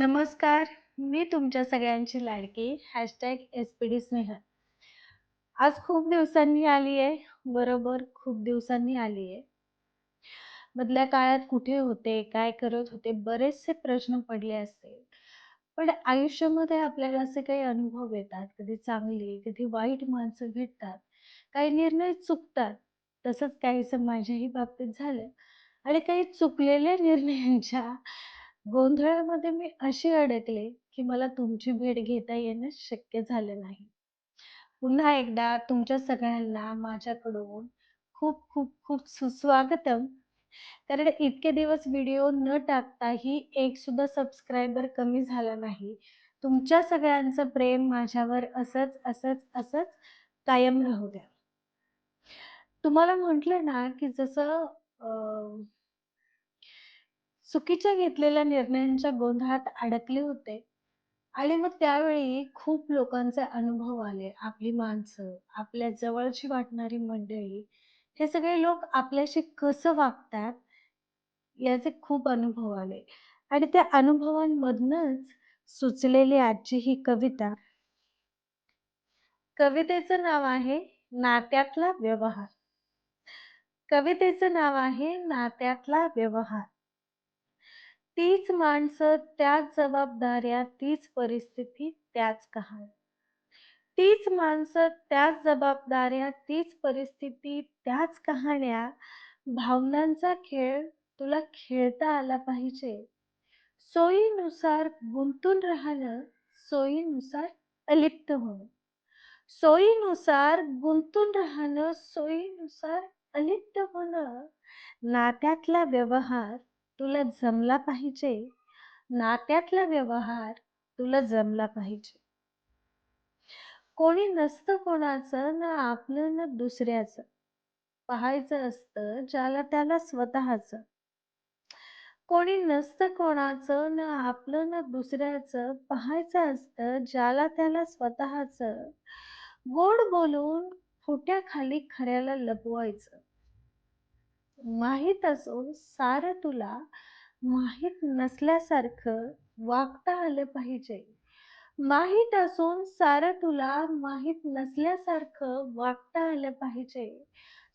नमस्कार. मी तुमच्या सगळ्यांची लाडकी हॅशटॅग एस-पी-डी स्नेहल. आज खूप दिवसांनी आली आहे. बरोबर खूप दिवसांनी आली आहे. मधल्या काळात कुठे होते? काय करत होते? बरेचसे प्रश्न पडले असतील. पण आयुष्यामध्ये आपल्याला असे काही अनुभव येतात. कधी चांगली, कधी वाईट माणसं भेटतात. काही निर्णय चुकतात. तसंच काहीसं माझ्याही बाबतीत झालं. आणि काही चुकलेल्या निर्णयांच्या गोंधळामध्ये मी अशी अडकले, की मला तुमची भेट घेता येणं शक्य झालं नाही. पुन्हा एकदा तुमच्या सगळ्यांना माझ्याकडून खूप खूप खूप सुस्वागतम. कारण इतके दिवस व्हिडिओ न टाकताही एक सुद्धा सबस्क्रायबर कमी झाला नाही. तुमच्या सगळ्यांचं प्रेम माझ्यावर असंच, असंच, असंच कायम राहू द्या. तुम्हाला म्हटलं ना, की जसं अ, चुकीच्या घेतलेल्या निर्णयांच्या गोंधळात अडकले होते आणि मग त्यावेळी खूप लोकांचे अनुभव आले. आपली माणसं, आपल्या जवळची वाटणारी मंडळी, हे सगळे लोक आपल्याशी कसं वागतात, याचे खूप अनुभव आले. आणि त्या अनुभवांमधनच सुचलेली आजची ही कविता. कवितेचं नाव आहे नात्यातला व्यवहार. कवितेचं नाव आहे नात्यातला व्यवहार. तीच माणसं, त्याच जबाबदाऱ्या, तीच परिस्थिती, त्याच कहाण्या. तीच माणसं, त्याच जबाबदाऱ्या, तीच परिस्थिती, त्याच कहाण्या. भावनांचा खेळ तुला खेळता आला पाहिजे. सोयीनुसार गुंतून राहणं, सोयीनुसार अलिप्त होणं. सोयीनुसार गुंतून राहणं, सोयीनुसार अलिप्त होणं. नात्यातला व्यवहार तुला जमला पाहिजे. नात्यातला व्यवहार तुला जमला पाहिजे. कोणी नसतं कोणाचं, ना आपलं ना दुसऱ्याचं. पाहायचं असतं ज्याला त्याला स्वतःचं. कोणी नसतं कोणाचं, ना आपलं ना दुसऱ्याचं. पाहायचं असतं ज्याला त्याला स्वतःचं. गोड बोलून खोट्या खाली खऱ्याला लपवायचं. माहीत असून सारं तुला माहीत नसल्यासारखं वागता आलं पाहिजे. माहीत असून सारं तुला माहीत नसल्यासारखं वागता आलं पाहिजे.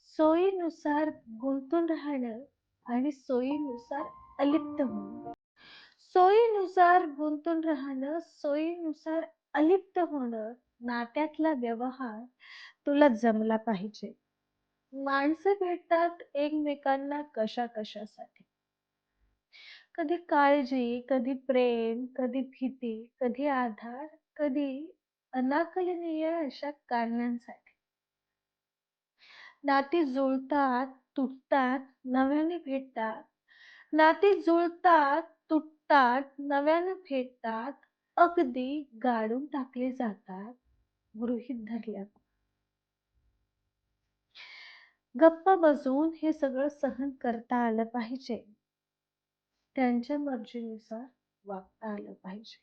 सोयीनुसार गुंतून राहणं आणि सोयीनुसार अलिप्त होणं. सोयीनुसार गुंतून राहणं, सोयीनुसार अलिप्त होणं. नात्यातला व्यवहार तुला जमला पाहिजे. माणसं भेटतात एकमेकांना कशा कशासाठी. कधी काळजी, कधी प्रेम, कधी भीती, कधी आधार, कधी अनाकलनीय अशा कारणांसाठी. नाती जुळतात, तुटतात, नव्याने भेटतात. नाती जुळतात, तुटतात, नव्याने भेटतात. अगदी गाडून टाकले जातात, गृहीत धरल्या गप्प बसून हे सगळं सहन करता आलं पाहिजे. त्यांच्या मर्जीनुसार वागता आलं पाहिजे.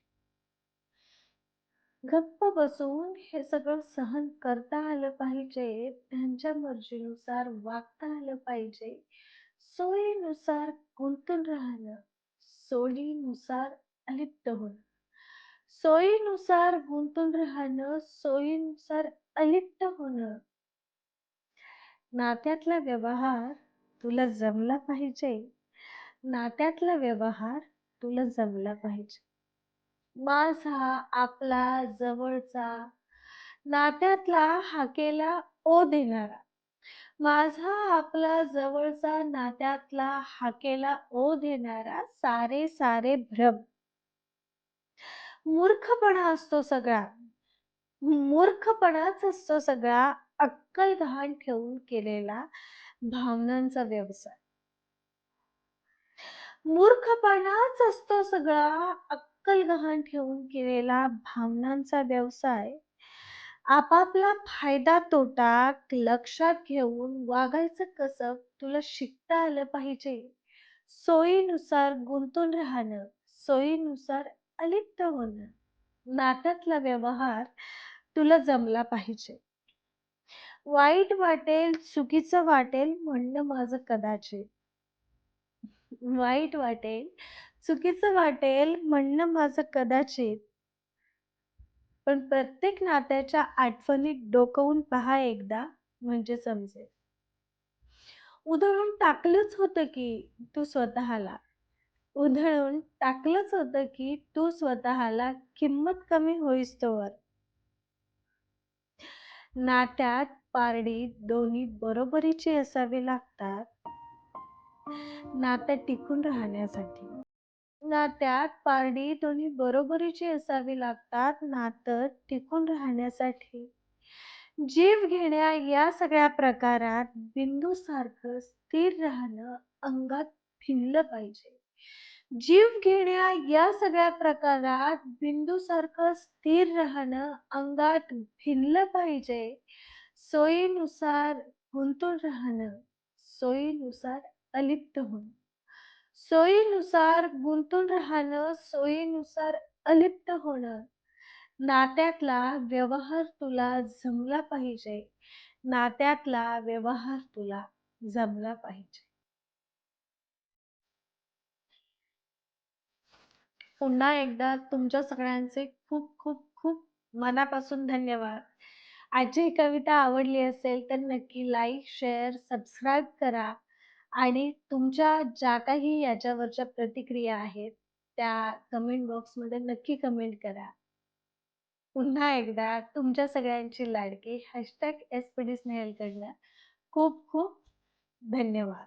गप्प बसून हे सगळं सहन करता आलं पाहिजे. त्यांच्या मर्जीनुसार वागता आलं पाहिजे. सोयीनुसार गुंतून राहणं, सोयीनुसार अलिप्त होणं. सोयीनुसार गुंतून राहणं, सोयीनुसार अलिप्त होणं. नात्यातला व्यवहार तुला जमला पाहिजे. नात्यातला व्यवहार तुला जमला पाहिजे. माझा, आपला, जवळचा, नात्यातला हाकेला ओ देणारा. माझा, आपला, जवळचा, नात्यातला हाकेला ओ देणारा. सारे सारे भ्रम. मूर्खपणा असतो सगळा. मूर्खपणाच असतो सगळा. अक्कल गहाण ठेवून केलेला भावनांचा व्यवसाय. मूर्खपणाच असतो सगळा. अक्कल गहाण ठेवून केलेला भावनांचा व्यवसाय. आपापला फायदा तोटा लक्षात घेऊन वागायचं कसं तुला शिकता आलं पाहिजे. सोयीनुसार गुंतून राहणं, सोयीनुसार अलिप्त होणं. नात्यातला व्यवहार तुला जमला पाहिजे. वाईट वाटेल, चुकीचं वाटेल म्हणणं माझं कदाचित. वाईट वाटेल, चुकीचं वाटेल म्हणणं माझं कदाचित. पण प्रत्येक नात्याच्या आठवणीत डोकवून पहा एकदा म्हणजे समजेल. उधळून टाकलंच होतं की तू स्वतःला. उधळून टाकलंच होतं की तू स्वतःला किंमत कमी होईस तोवर नात्यात पारडी दोन्ही बरोबरीची असावे लागतात. नातं टिकून राहण्यासाठी. नात्यात पारडी दोन्ही बरोबरीची असावी लागतात नातं टिकून राहण्यासाठी. जीव घेण्या या सगळ्या प्रकारात बिंदू सारखं स्थिर राहणं अंगात भिनलं पाहिजे. जीव घेण्या या सगळ्या प्रकारात बिंदूसारखं स्थिर राहणं अंगात भिनलं पाहिजे. सोयीनुसार गुंतून राहणं, सोयीनुसार अलिप्त होणं. सोयीनुसार गुंतून राहणं, सोयीनुसार अलिप्त होणं. नात्यातला व्यवहार तुला जमला पाहिजे. नात्यातला व्यवहार तुला जमला पाहिजे. पुन्हा एकदा तुमच्या सगळ्यांचे खूप खूप खूप मनापासून धन्यवाद. आजची ही कविता आवडली असेल तर नक्की लाईक, शेअर, सबस्क्राईब करा आणि तुमच्या ज्या काही याच्यावरच्या प्रतिक्रिया आहेत त्या कमेंट बॉक्समध्ये नक्की कमेंट करा. पुन्हा एकदा तुमच्या सगळ्यांची लाडकी हॅशटॅग डी स्नेहलकडनं खूप खूप धन्यवाद.